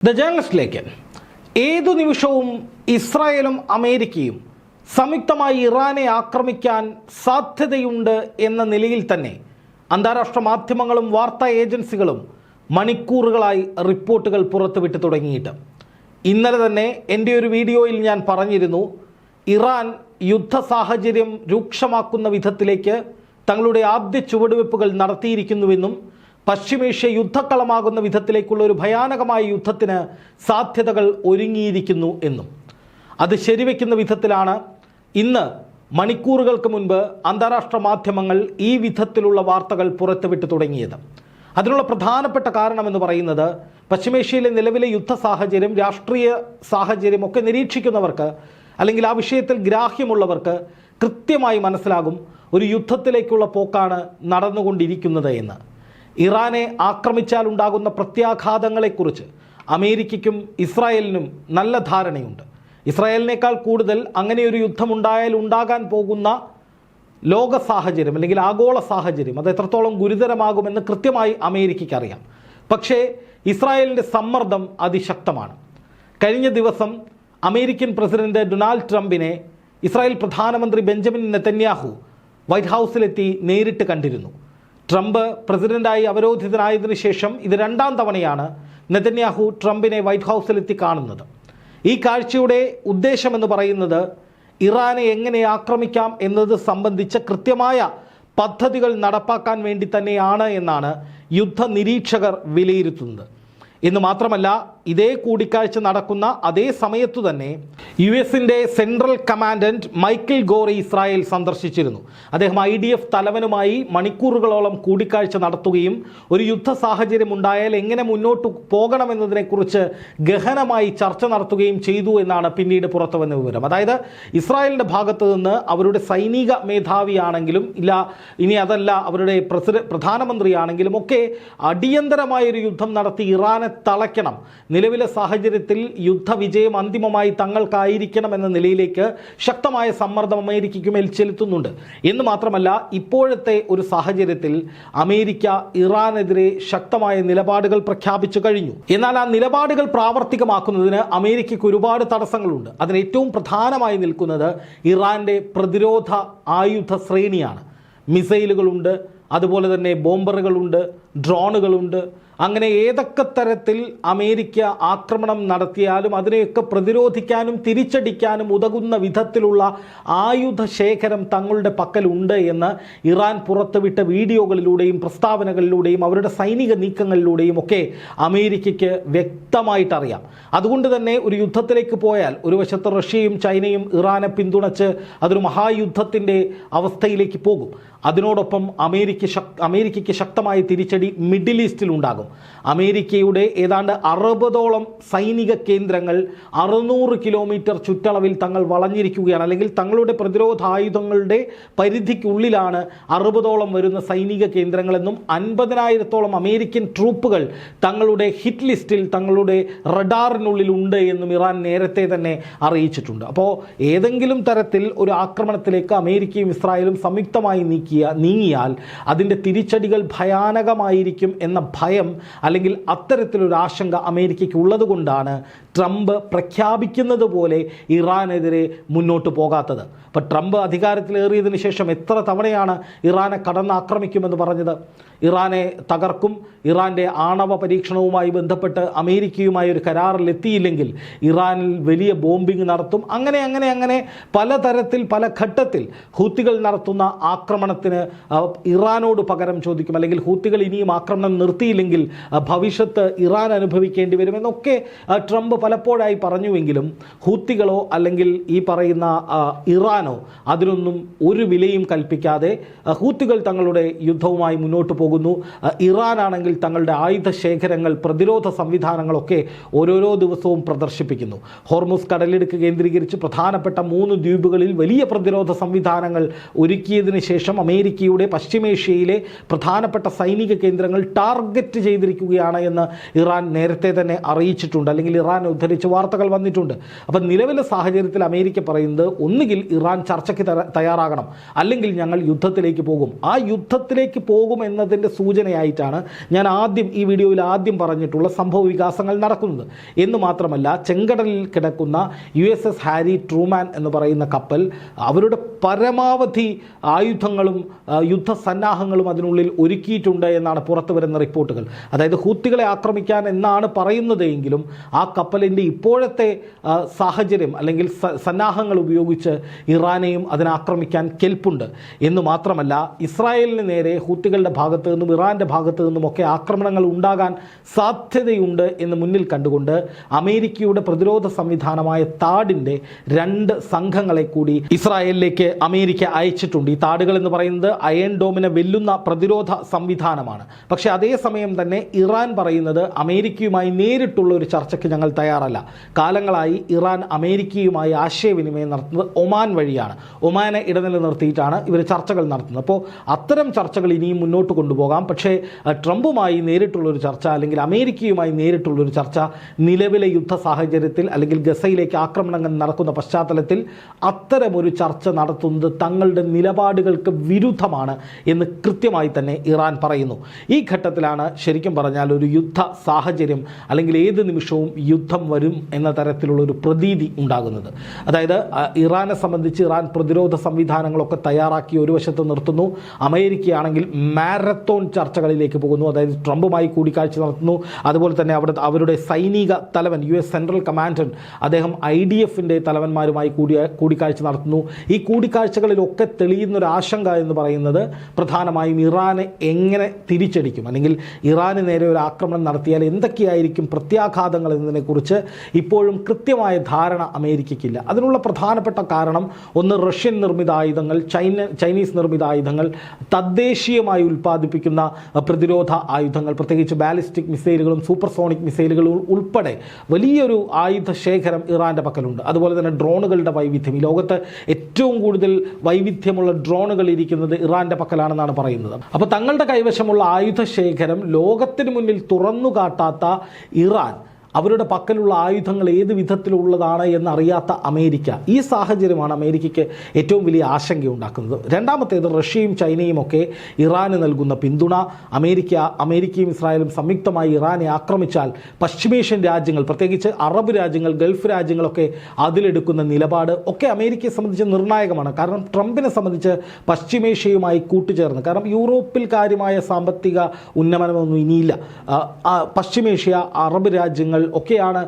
The ജേർണലിസ്റ്റിലേക്ക് ഏതു നിമിഷവും ഇസ്രായേലും അമേരിക്കയും സംയുക്തമായി ഇറാനെ ആക്രമിക്കാൻ സാധ്യതയുണ്ട് എന്ന നിലയിൽ തന്നെ അന്താരാഷ്ട്ര മാധ്യമങ്ങളും വാർത്താ ഏജൻസികളും മണിക്കൂറുകളായി റിപ്പോർട്ടുകൾ പുറത്തുവിട്ട് തുടങ്ങിയിട്ട്. ഇന്നലെ തന്നെ എന്റെ ഒരു വീഡിയോയിൽ ഞാൻ പറഞ്ഞിരുന്നു ഇറാൻ യുദ്ധ സാഹചര്യം രൂക്ഷമാക്കുന്ന വിധത്തിലേക്ക് തങ്ങളുടെ ആദ്യ ചുവടുവെപ്പുകൾ നടത്തിയിരിക്കുന്നുവെന്നും പശ്ചിമേഷ്യ യുദ്ധക്കളമാകുന്ന വിധത്തിലേക്കുള്ള ഒരു ഭയാനകമായ യുദ്ധത്തിന് സാധ്യതകൾ ഒരുങ്ങിയിരിക്കുന്നു എന്നും. അത് ശരിവെക്കുന്ന വിധത്തിലാണ് ഇന്ന് മണിക്കൂറുകൾക്ക് മുൻപ് അന്താരാഷ്ട്ര മാധ്യമങ്ങൾ ഈ വിധത്തിലുള്ള വാർത്തകൾ പുറത്തുവിട്ട് തുടങ്ങിയത്. അതിനുള്ള പ്രധാനപ്പെട്ട കാരണമെന്ന് പറയുന്നത് പശ്ചിമേഷ്യയിലെ നിലവിലെ യുദ്ധ സാഹചര്യം രാഷ്ട്രീയ സാഹചര്യം ഒക്കെ നിരീക്ഷിക്കുന്നവർക്ക് അല്ലെങ്കിൽ ആ വിഷയത്തിൽ ഗ്രാഹ്യമുള്ളവർക്ക് കൃത്യമായി മനസ്സിലാകും ഒരു യുദ്ധത്തിലേക്കുള്ള പോക്കാണ് നടന്നുകൊണ്ടിരിക്കുന്നത് എന്ന്. ഇറാനെ ആക്രമിച്ചാൽ ഉണ്ടാകുന്ന പ്രത്യാഘാതങ്ങളെക്കുറിച്ച് അമേരിക്കയ്ക്കും ഇസ്രായേലിനും നല്ല ധാരണയുണ്ട്. ഇസ്രായേലിനേക്കാൾ കൂടുതൽ അങ്ങനെയൊരു യുദ്ധമുണ്ടായാൽ ഉണ്ടാകാൻ പോകുന്ന ലോക സാഹചര്യം അല്ലെങ്കിൽ ആഗോള സാഹചര്യം അത് എത്രത്തോളം ഗുരുതരമാകുമെന്ന് കൃത്യമായി അമേരിക്കയ്ക്ക് അറിയാം പക്ഷേ ഇസ്രായേലിന്റെ സമ്മർദ്ദം അതിശക്തമാണ്. കഴിഞ്ഞ ദിവസം അമേരിക്കൻ പ്രസിഡന്റ് ഡൊണാൾഡ് ട്രംപിനെ ഇസ്രായേൽ പ്രധാനമന്ത്രി ബെഞ്ചമിൻ നെതന്യാഹു വൈറ്റ് ഹൗസിലെത്തി നേരിട്ട് കണ്ടിരുന്നു. ട്രംപ് പ്രസിഡന്റായി അവരോധിതനായതിനു ശേഷം ഇത് രണ്ടാം തവണയാണ് നെതന്യാഹു ട്രംപിനെ വൈറ്റ് ഹൗസിലെത്തി കാണുന്നത്. ഈ കാഴ്ചയുടെ ഉദ്ദേശമെന്ന് പറയുന്നത് ഇറാനെ എങ്ങനെ ആക്രമിക്കാം എന്നത് സംബന്ധിച്ച കൃത്യമായ പദ്ധതികൾ നടപ്പാക്കാൻ വേണ്ടി തന്നെയാണ് എന്നാണ് യുദ്ധ നിരീക്ഷകർ വിലയിരുത്തുന്നത്. എന്ന് മാത്രമല്ല ഇതേ കൂടിക്കാഴ്ച നടക്കുന്ന അതേ സമയത്തു തന്നെ യു എസിന്റെ സെൻട്രൽ കമാൻഡന്റ് മൈക്കിൾ ഗോറി ഇസ്രായേൽ സന്ദർശിച്ചിരുന്നു. അദ്ദേഹം ഐ ഡി എഫ് തലവനുമായി മണിക്കൂറുകളോളം കൂടിക്കാഴ്ച നടത്തുകയും ഒരു യുദ്ധ സാഹചര്യം ഉണ്ടായാൽ എങ്ങനെ മുന്നോട്ട് പോകണമെന്നതിനെക്കുറിച്ച് ഗഹനമായി ചർച്ച നടത്തുകയും ചെയ്തു എന്നാണ് പിന്നീട് പുറത്തു വന്ന വിവരം. അതായത് ഇസ്രായേലിന്റെ ഭാഗത്ത് നിന്ന് അവരുടെ സൈനിക മേധാവിയാണെങ്കിലും ഇല്ല ഇനി അതല്ല അവരുടെ പ്രസിഡ പ്രധാനമന്ത്രിയാണെങ്കിലും ഒക്കെ അടിയന്തരമായ ഒരു യുദ്ധം നടത്തി ഇറാനെ തളയ്ക്കണം. നിലവിലെ സാഹചര്യത്തിൽ യുദ്ധവിജയം അന്തിമമായി തങ്ങൾക്കായിരിക്കണം എന്ന നിലയിലേക്ക് ശക്തമായ സമ്മർദ്ദം അമേരിക്കയ്ക്ക് മേൽ ചെലുത്തുന്നുണ്ട്. എന്ന് മാത്രമല്ല ഇപ്പോഴത്തെ ഒരു സാഹചര്യത്തിൽ അമേരിക്ക ഇറാനെതിരെ ശക്തമായ നിലപാടുകൾ പ്രഖ്യാപിച്ചു കഴിഞ്ഞു. എന്നാൽ ആ നിലപാടുകൾ പ്രാവർത്തികമാക്കുന്നതിന് അമേരിക്കയ്ക്ക് ഒരുപാട് തടസ്സങ്ങളുണ്ട്. അതിന് ഏറ്റവും പ്രധാനമായി നിൽക്കുന്നത് ഇറാന്റെ പ്രതിരോധ ആയുധ ശ്രേണിയാണ്. മിസൈലുകളുണ്ട് അതുപോലെ തന്നെ ബോംബറുകളുണ്ട് ഡ്രോണുകളുണ്ട് അങ്ങനെ ഏതൊക്കെ തരത്തിൽ അമേരിക്ക ആക്രമണം നടത്തിയാലും അതിനെയൊക്കെ പ്രതിരോധിക്കാനും തിരിച്ചടിക്കാനും ഉതകുന്ന വിധത്തിലുള്ള ആയുധ ശേഖരം തങ്ങളുടെ പക്കലുണ്ട് എന്ന് ഇറാൻ പുറത്തുവിട്ട വീഡിയോകളിലൂടെയും പ്രസ്താവനകളിലൂടെയും അവരുടെ സൈനിക നീക്കങ്ങളിലൂടെയും ഒക്കെ അമേരിക്കയ്ക്ക് വ്യക്തമായിട്ടറിയാം. അതുകൊണ്ട് തന്നെ ഒരു യുദ്ധത്തിലേക്ക് പോയാൽ ഒരു വശത്ത് റഷ്യയും ചൈനയും ഇറാനെ പിന്തുണച്ച് അതൊരു മഹായുദ്ധത്തിന്റെ അവസ്ഥയിലേക്ക് പോകും. അതിനോടൊപ്പം അമേരിക്ക ശക് അമേരിക്കയ്ക്ക് ശക്തമായ തിരിച്ചടി മിഡിൽ ഈസ്റ്റിൽ ഉണ്ടാകും അമേരിക്കയുടെ ഏതാണ്ട് അറുപതോളം സൈനിക കേന്ദ്രങ്ങൾ അറുന്നൂറ് കിലോമീറ്റർ ചുറ്റളവിൽ തങ്ങൾ വളഞ്ഞിരിക്കുകയാണ്. അല്ലെങ്കിൽ തങ്ങളുടെ പ്രതിരോധ ആയുധങ്ങളുടെ പരിധിക്കുള്ളിലാണ് അറുപതോളം വരുന്ന സൈനിക കേന്ദ്രങ്ങളെന്നും അൻപതിനായിരത്തോളം അമേരിക്കൻ ട്രൂപ്പുകൾ തങ്ങളുടെ ഹിറ്റ് ലിസ്റ്റിൽ തങ്ങളുടെ റഡാറിനുള്ളിൽ ഉണ്ട് എന്നും ഇറാൻ നേരത്തെ തന്നെ അറിയിച്ചിട്ടുണ്ട്. അപ്പോൾ ഏതെങ്കിലും തരത്തിൽ ഒരു ആക്രമണത്തിലേക്ക് അമേരിക്കയും ഇസ്രായേലും സംയുക്തമായി നീക്കിയ നീങ്ങിയാൽ അതിന്റെ തിരിച്ചടികൾ ഭയാനകമായിരിക്കും എന്ന ഭയം അല്ലെങ്കിൽ അത്തരത്തിലൊരു ആശങ്ക അമേരിക്കയ്ക്ക് ഉള്ളതുകൊണ്ടാണ് ട്രംപ് പ്രഖ്യാപിക്കുന്നത് പോലെ ഇറാനെതിരെ മുന്നോട്ട് പോകാത്തത്. അപ്പോൾ ട്രംപ് അധികാരത്തിലേറിയതിനു ശേഷം എത്ര തവണയാണ് ഇറാനെ കടന്ന് ആക്രമിക്കുമെന്ന് പറഞ്ഞത്? ഇറാനെ തകർക്കും. ഇറാന്റെ ആണവ പരീക്ഷണവുമായി ബന്ധപ്പെട്ട് അമേരിക്കയുമായി ഒരു കരാറിലെത്തിയില്ലെങ്കിൽ ഇറാനിൽ വലിയ ബോംബിംഗ് നടത്തും. അങ്ങനെ അങ്ങനെ അങ്ങനെ പലതരത്തിൽ പല ഘട്ടത്തിൽ ഹൂത്തികൾ നടത്തുന്ന ആക്രമണത്തിന് ഇറാനോട് പകരം ചോദിക്കും. അല്ലെങ്കിൽ ഹൂത്തികൾ ഇനിയും ആക്രമണം നിർത്തിയില്ലെങ്കിൽ ഭവിഷ്യത്ത് ഇറാൻ അനുഭവിക്കേണ്ടി വരുമെന്നൊക്കെ ട്രംപ് പലപ്പോഴായി പറഞ്ഞുവെങ്കിലും ഹൂത്തികളോ അല്ലെങ്കിൽ ഈ പറയുന്ന ഇറാനോ അതിനൊന്നും ഒരു വിലയും കൽപ്പിക്കാതെ ഹൂത്തികൾ തങ്ങളുടെ യുദ്ധവുമായി മുന്നോട്ട് പോകുന്നു. ഇറാനാണെങ്കിൽ തങ്ങളുടെ ആയുധ ശേഖരങ്ങൾ പ്രതിരോധ സംവിധാനങ്ങളൊക്കെ ഓരോരോ ദിവസവും പ്രദർശിപ്പിക്കുന്നു. ഹോർമുസ് കടലിടുക്ക് കേന്ദ്രീകരിച്ച് പ്രധാനപ്പെട്ട മൂന്ന് ദ്വീപുകളിൽ വലിയ പ്രതിരോധ സംവിധാനങ്ങൾ ഒരുക്കിയതിന് ശേഷം അമേരിക്കയുടെ പശ്ചിമേഷ്യയിലെ പ്രധാനപ്പെട്ട സൈനിക കേന്ദ്രങ്ങൾ ടാർഗറ്റ് ചെയ്തിരിക്കുകയാണ് എന്ന് ഇറാൻ നേരത്തെ തന്നെ അറിയിച്ചിട്ടുണ്ട്. അല്ലെങ്കിൽ ഇറാൻ ഉദ്ധരിച്ച് വാർത്തകൾ വന്നിട്ടുണ്ട്. അപ്പം നിലവിലെ സാഹചര്യത്തിൽ അമേരിക്ക പറയുന്നത് ഒന്നുകിൽ ഇറാൻ ചർച്ചയ്ക്ക് തയ്യാറാകണം. അല്ലെങ്കിൽ ഞങ്ങൾ യുദ്ധത്തിലേക്ക് പോകും. ആ യുദ്ധത്തിലേക്ക് പോകും എന്നതിന്റെ സൂചനയായിട്ടാണ് ഞാൻ ആദ്യം ഈ വീഡിയോയിൽ ആദ്യം പറഞ്ഞിട്ടുള്ള സംഭവ വികാസങ്ങൾ നടക്കുന്നത്. എന്ന് മാത്രമല്ല ചെങ്കടലിൽ കിടക്കുന്ന U S S Harry Truman എന്ന് പറയുന്ന കപ്പൽ അവരുടെ പരമാവധി ആയുധങ്ങളും യുദ്ധ യുദ്ധസന്നാഹങ്ങളും അതിനുള്ളിൽ ഒരുക്കിയിട്ടുണ്ട് എന്നാണ് പുറത്തു വരുന്ന റിപ്പോർട്ടുകൾ. അതായത് ഹൂത്തികളെ ആക്രമിക്കാൻ എന്നാണ് പറയുന്നത് എങ്കിലും ആ കപ്പലിന്റെ ഇപ്പോഴത്തെ സാഹചര്യം അല്ലെങ്കിൽ സന്നാഹങ്ങൾ ഉപയോഗിച്ച് ഇറാനെയും അതിനെ ആക്രമിക്കാൻ കെൽപ്പുണ്ട്. എന്ന് മാത്രമല്ല ഇസ്രായേലിന് നേരെ ഹൂത്തികളുടെ ഭാഗത്ത് നിന്നും ഇറാന്റെ ഭാഗത്ത് നിന്നുമൊക്കെ ആക്രമണങ്ങൾ ഉണ്ടാകാൻ സാധ്യതയുണ്ട് എന്ന് മുന്നിൽ കണ്ടുകൊണ്ട് അമേരിക്കയുടെ പ്രതിരോധ സംവിധാനമായ താഡിന്റെ രണ്ട് സംഘങ്ങളെ കൂടി ഇസ്രായേലിലേക്ക് അമേരിക്ക അയച്ചിട്ടുണ്ട്. ഈ താടുകൾ എന്ന് പറയുന്നത് അയൺ ഡോമിനെ വെല്ലുന്ന പ്രതിരോധ സംവിധാനമാണ്. പക്ഷേ അതേസമയം തന്നെ ഇറാൻ പറയുന്നത് അമേരിക്കയുമായി നേരിട്ടുള്ള ഒരു ചർച്ചയ്ക്ക് ഞങ്ങൾ തയ്യാറല്ല. കാലങ്ങളായി ഇറാൻ അമേരിക്കയുമായി ആശയവിനിമയം നടത്തുന്നത് ഒമാൻ വഴിയാണ്. ഒമാനെ ഇടനില നിർത്തിയിട്ടാണ് ഇവർ ചർച്ചകൾ നടത്തുന്നത്. അപ്പോൾ അത്തരം ചർച്ചകൾ ഇനിയും മുന്നോട്ട് കൊണ്ടുപോകാം. പക്ഷേ ട്രംപുമായി നേരിട്ടുള്ളൊരു ചർച്ച അല്ലെങ്കിൽ അമേരിക്കയുമായി നേരിട്ടുള്ളൊരു ചർച്ച നിലവിലെ യുദ്ധ സാഹചര്യത്തിൽ അല്ലെങ്കിൽ ഗസയിലേക്ക് ആക്രമണങ്ങൾ നടക്കുന്ന പശ്ചാത്തലത്തിൽ അത്തരമൊരു ചർച്ച നടത്തുന്നത് തങ്ങളുടെ നിലപാടുകൾക്ക് വിരുദ്ധമാണ് എന്ന് കൃത്യമായി തന്നെ ഇറാൻ പറയുന്നു. ഈ ഘട്ടത്തിലാണ് ശരിക്കും പറഞ്ഞാൽ ഒരു യുദ്ധ സാഹചര്യം അല്ലെങ്കിൽ ഏത് നിമിഷവും യുദ്ധം വരും എന്ന തരത്തിലുള്ള ഒരു പ്രതീതി ഉണ്ടാകുന്നത്. അതായത് ഇറാനെ സംബന്ധിച്ച് ഇറാൻ പ്രതിരോധ സംവിധാനങ്ങളൊക്കെ തയ്യാറാക്കി ഒരു വശത്ത് നിർത്തുന്നു. അമേരിക്കയാണെങ്കിൽ മാരത്തോൺ ചർച്ചകളിലേക്ക് പോകുന്നു. അതായത് ട്രംപുമായി കൂടിക്കാഴ്ച നടത്തുന്നു. അതുപോലെ തന്നെ അവിടെ അവരുടെ സൈനിക തലവൻ യു എസ് സെൻട്രൽ കമാൻഡൻ അദ്ദേഹം ഐ ഡി എഫിന്റെ തലവന്മാരുമായി കൂടി കൂടിക്കാഴ്ച നടത്തുന്നു. ഈ കൂടിക്കാഴ്ചകളിലൊക്കെ തെളിയുന്ന ഒരു ആശങ്ക എന്ന് പറയുന്നത് പ്രധാനമായും ഇറാനെ എങ്ങനെ തിരിച്ചടിക്കും? അല്ലെങ്കിൽ ഇറാന് നേരെ ഒരു ആക്രമണം നടത്തിയാൽ എന്തൊക്കെയായിരിക്കും പ്രത്യാഘാതങ്ങൾ എന്നതിനെക്കുറിച്ച് ഇപ്പോഴും കൃത്യമായ ധാരണ അമേരിക്കയ്ക്കില്ല. അതിനുള്ള പ്രധാനപ്പെട്ട കാരണം ഒന്ന് റഷ്യൻ നിർമ്മിത ആയുധങ്ങൾ ചൈന ചൈനീസ് നിർമ്മിത ആയുധങ്ങൾ തദ്ദേശീയമായി ഉൽപ്പാദിപ്പിക്കുന്ന പ്രതിരോധ ആയുധങ്ങൾ പ്രത്യേകിച്ച് ബാലിസ്റ്റിക് മിസൈലുകളും സൂപ്പർസോണിക് മിസൈലുകളും ഉൾപ്പെടെ വലിയൊരു ആയുധ ശേഖരം ഇറാന്റെ പക്കലുണ്ട്. അതുപോലെ തന്നെ ഡ്രോണുകളുടെ വൈവിധ്യം. ഈ ലോകത്ത് ഏറ്റവും കൂടുതൽ വൈവിധ്യമുള്ള ഡ്രോണുകൾ ഇരിക്കുന്നത് ഇറാന്റെ പക്കലാണെന്നാണ് പറയുന്നത്. അപ്പോൾ തങ്ങളുടെ കൈവശമുള്ള ആയുധ ശേഖരം ലോകത്തിന് മുന്നിൽ തുറന്നു കാട്ടാത്ത ഇറാൻ. അവരുടെ പക്കലുള്ള ആയുധങ്ങൾ ഏത് വിധത്തിലുള്ളതാണ് എന്നറിയാത്ത അമേരിക്ക. ഈ സാഹചര്യമാണ് അമേരിക്കയ്ക്ക് ഏറ്റവും വലിയ ആശങ്കയുണ്ടാക്കുന്നത്. രണ്ടാമത്തേത് റഷ്യയും ചൈനയും ഒക്കെ ഇറാന് നൽകുന്ന പിന്തുണ. അമേരിക്ക അമേരിക്കയും ഇസ്രായേലും സംയുക്തമായി ഇറാനെ ആക്രമിച്ചാൽ പശ്ചിമേഷ്യൻ രാജ്യങ്ങൾ പ്രത്യേകിച്ച് അറബ് രാജ്യങ്ങൾ ഗൾഫ് രാജ്യങ്ങളൊക്കെ അതിലെടുക്കുന്ന നിലപാട് ഒക്കെ അമേരിക്കയെ സംബന്ധിച്ച് നിർണായകമാണ്. കാരണം ട്രംപിനെ സംബന്ധിച്ച് പശ്ചിമേഷ്യയുമായി കൂട്ടുചേർന്ന്. കാരണം യൂറോപ്പിൽ കാര്യമായ സാമ്പത്തിക ഉന്നമനമൊന്നും ഇനിയില്ല. പശ്ചിമേഷ്യ അറബ് രാജ്യങ്ങൾ ഒക്കെയാണ്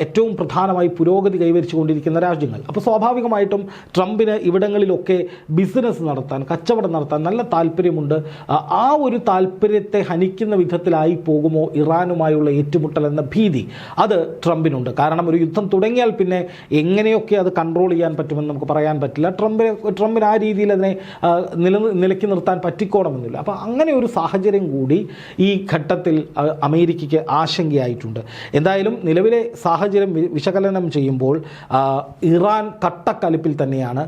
ഏറ്റവും പ്രധാനമായി പുരോഗതി കൈവരിച്ചു കൊണ്ടിരിക്കുന്ന രാജ്യങ്ങൾ. അപ്പോൾ സ്വാഭാവികമായിട്ടും ട്രംപിന് ഇവിടങ്ങളിലൊക്കെ ബിസിനസ് നടത്താൻ കച്ചവടം നടത്താൻ നല്ല താല്പര്യമുണ്ട്. ആ, ഒരു താല്പര്യത്തെ ഹനിക്കുന്ന വിധത്തിലായി പോകുമോ ഇറാനുമായുള്ള ഏറ്റുമുട്ടൽ എന്ന ഭീതി? അത് ട്രംപിനുണ്ട്. കാരണം ഒരു യുദ്ധം തുടങ്ങിയാൽ പിന്നെ എങ്ങനെയൊക്കെ അത് കൺട്രോൾ ചെയ്യാൻ പറ്റുമെന്ന് നമുക്ക് പറയാൻ പറ്റില്ല. ട്രംപിനെ ട്രംപിന് ആ രീതിയിൽ അതിനെ നില നിലക്കി നിർത്താൻ പറ്റിക്കോണമെന്നില്ല. അപ്പോൾ അങ്ങനെ ഒരു സാഹചര്യം കൂടി ഈ ഘട്ടത്തിൽ അമേരിക്കയ്ക്ക് ആശങ്കയായിട്ടുണ്ട്. എന്തായാലും നിലവിലെ സാഹചര്യം വിശകലനം ചെയ്യുമ്പോൾ ഇറാൻ കട്ടക്കലിപ്പിൽ തന്നെയാണ്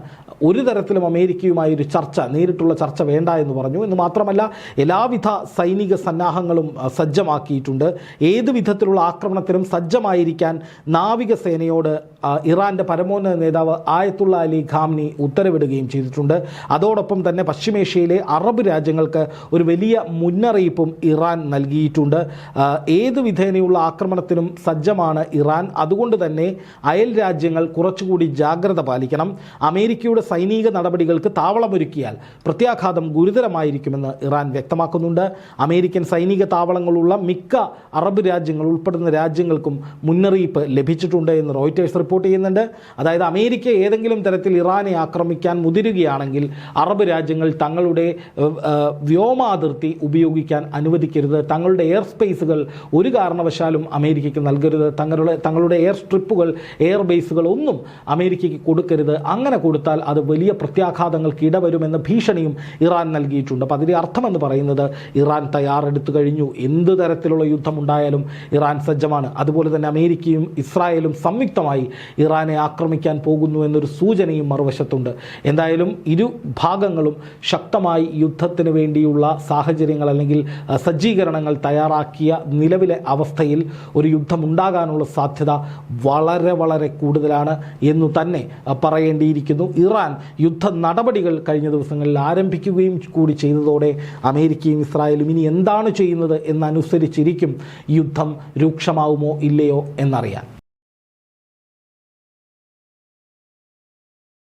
ഒരു തരത്തിലും അമേരിക്കയുമായി ഒരു ചർച്ച നേരിട്ടുള്ള ചർച്ച വേണ്ട എന്ന് പറഞ്ഞു. എന്ന് മാത്രമല്ല എല്ലാവിധ സൈനിക സന്നാഹങ്ങളും സജ്ജമാക്കിയിട്ടുണ്ട്. ഏത് വിധത്തിലുള്ള ആക്രമണത്തിനും സജ്ജമായിരിക്കാൻ നാവികസേനയോട് ഇറാന്റെ പരമോന്നത നേതാവ് ആയത്തുള്ള അലി ഖാംനി ഉത്തരവിടുകയും ചെയ്തിട്ടുണ്ട്. അതോടൊപ്പം തന്നെ പശ്ചിമേഷ്യയിലെ അറബ് രാജ്യങ്ങൾക്ക് ഒരു വലിയ മുന്നറിയിപ്പും ഇറാൻ നൽകിയിട്ടുണ്ട്. ഏത് വിധേനയുള്ള ആക്രമണത്തിനും സജ്ജമാണ് ഇറാൻ. അതുകൊണ്ട് തന്നെ അയൽ രാജ്യങ്ങൾ കുറച്ചുകൂടി ജാഗ്രത പാലിക്കണം. അമേരിക്കയുടെ സൈനിക നടപടികൾക്ക് താവളമൊരുക്കിയാൽ പ്രത്യാഘാതം ഗുരുതരമായിരിക്കുമെന്ന് ഇറാൻ വ്യക്തമാക്കുന്നുണ്ട്. അമേരിക്കൻ സൈനിക താവളങ്ങളുള്ള മിക്ക അറബ് രാജ്യങ്ങൾ ഉൾപ്പെടുന്ന രാജ്യങ്ങൾക്കും മുന്നറിയിപ്പ് ലഭിച്ചിട്ടുണ്ട് എന്ന് റോയിറ്റേഴ്സ് റിപ്പോർട്ട് ചെയ്യുന്നുണ്ട്. അതായത് അമേരിക്ക ഏതെങ്കിലും തരത്തിൽ ഇറാനെ ആക്രമിക്കാൻ മുതിരുകയാണെങ്കിൽ അറബ് രാജ്യങ്ങൾ തങ്ങളുടെ വ്യോമാതിർത്തി ഉപയോഗിക്കാൻ അനുവദിക്കരുത്. തങ്ങളുടെ എയർ സ്പേസുകൾ ഒരു കാരണവശാലും അമേരിക്കയ്ക്ക് അമേരിക്കയ്ക്ക് നൽകരുത്. തങ്ങളുടെ തങ്ങളുടെ എയർ സ്ട്രിപ്പുകൾ എയർ ബേസുകൾ ഒന്നും അമേരിക്കയ്ക്ക് കൊടുക്കരുത്. അങ്ങനെ കൊടുത്താൽ അത് വലിയ പ്രത്യാഘാതങ്ങൾക്ക് ഇടവരുമെന്ന ഭീഷണിയും ഇറാൻ നൽകിയിട്ടുണ്ട്. അപ്പോൾ അതിന്റെ അർത്ഥമെന്ന് പറയുന്നത് ഇറാൻ തയ്യാറെടുത്തു കഴിഞ്ഞു. എന്ത് തരത്തിലുള്ള യുദ്ധമുണ്ടായാലും ഇറാൻ സജ്ജമാണ്. അതുപോലെ തന്നെ അമേരിക്കയും ഇസ്രായേലും സംയുക്തമായി ഇറാനെ ആക്രമിക്കാൻ പോകുന്നു എന്നൊരു സൂചനയും മറുവശത്തുണ്ട്. എന്തായാലും ഇരു ഭാഗങ്ങളും ശക്തമായി യുദ്ധത്തിന് വേണ്ടിയുള്ള സാഹചര്യങ്ങൾ അല്ലെങ്കിൽ സജ്ജീകരണങ്ങൾ തയ്യാറാക്കിയ നിലവിലെ അവസ്ഥയിൽ ഒരു യുദ്ധമുണ്ടാകാനുള്ള സാധ്യത വളരെ വളരെ കൂടുതലാണ് എന്നു തന്നെ പറയേണ്ടിയിരിക്കുന്നു. ഇറാൻ യുദ്ധ നടപടികൾ കഴിഞ്ഞ ദിവസങ്ങളിൽ ആരംഭിക്കുകയും കൂടി ചെയ്തതോടെ അമേരിക്കയും ഇസ്രായേലും ഇനി എന്താണ് ചെയ്യുന്നത് എന്നനുസരിച്ചിരിക്കും യുദ്ധം രൂക്ഷമാവുമോ ഇല്ലയോ എന്നറിയാൻ.